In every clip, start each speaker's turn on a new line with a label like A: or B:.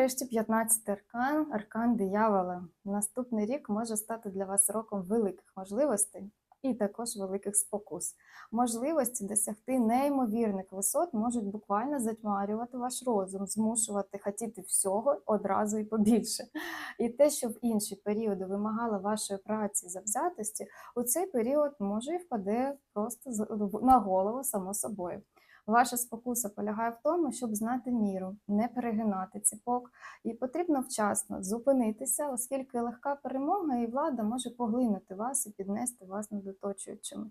A: нарешті 15 аркан, аркан диявола. Наступний рік може стати для вас роком великих можливостей і також великих спокус. Можливості досягти неймовірних висот можуть буквально затьмарювати ваш розум, змушувати хотіти всього одразу і побільше. І те, що в інші періоди вимагало вашої праці завзятості, у цей період може і впаде просто на голову само собою. Ваша спокуса полягає в тому, щоб знати міру, не перегинати ціпок, і потрібно вчасно зупинитися, оскільки легка перемога і влада може поглинути вас і піднести вас над оточуючими.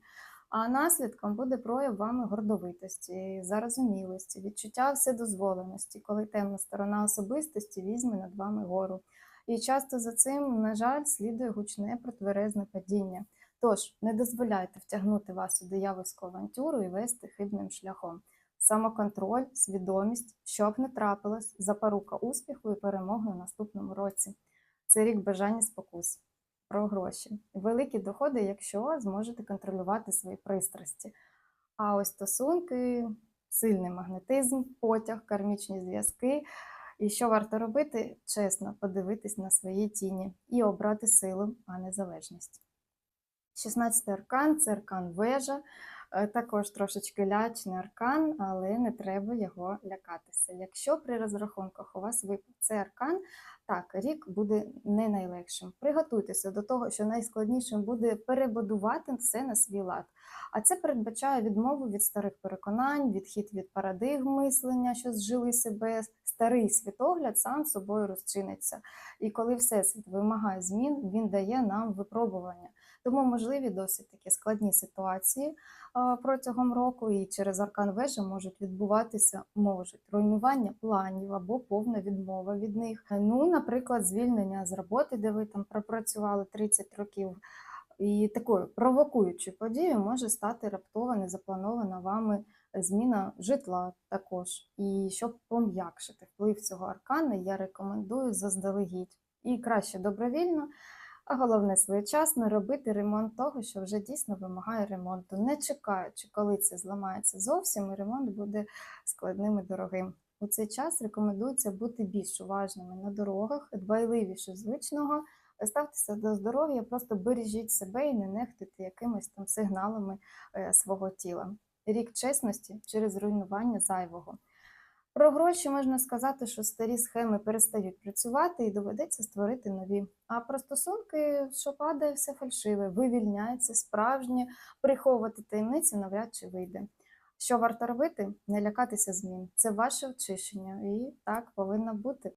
A: А наслідком буде прояв вами гордовитості, зарозумілості, відчуття вседозволеності, коли темна сторона особистості візьме над вами гору. І часто за цим, на жаль, слідує гучне протверезне падіння. Тож не дозволяйте втягнути вас у диявольську авантюру і вести хибним шляхом. Самоконтроль, свідомість, щоб не трапилось, запорука успіху і перемоги у наступному році. Це рік бажання спокус про гроші. Великі доходи, якщо зможете контролювати свої пристрасті. А ось стосунки, сильний магнетизм, потяг, кармічні зв'язки. І що варто робити? Чесно подивитись на свої тіні і обрати силу, а не залежність. 16 аркан це аркан вежа, також трошечки лячний аркан, але не треба його лякатися. Якщо при розрахунках у вас випав цей аркан, так, рік буде не найлегшим. Приготуйтеся до того, що найскладнішим буде перебудувати все на свій лад. А це передбачає відмову від старих переконань, відхід від парадигм мислення, що зжили себе. Старий світогляд сам собою розчиниться. І коли всесвіт вимагає змін, він дає нам випробування. Тому можливі досить такі складні ситуації протягом року, і через аркан вежі можуть відбуватися можуть руйнування планів або повна відмова від них. Ну, наприклад, звільнення з роботи, де ви там пропрацювали 30 років. І такою провокуючою подією може стати раптова незапланована вами зміна житла також. І щоб пом'якшити вплив цього аркана, я рекомендую заздалегідь і краще добровільно, а головне своєчасно робити ремонт того, що вже дійсно вимагає ремонту, не чекаючи, коли це зламається зовсім, і ремонт буде складним і дорогим. У цей час рекомендується бути більш уважними на дорогах, дбайливіше звичного. Ставтеся до здоров'я, просто бережіть себе і не нехтуйте якимись там сигналами е, свого тіла. Рік чесності через руйнування зайвого. Про гроші можна сказати, що старі схеми перестають працювати і доведеться створити нові. А про стосунки, що падає все фальшиве, вивільняється справжнє, приховувати таємниці навряд чи вийде. Що варто робити? Не лякатися змін. Це ваше очищення, і так повинно бути.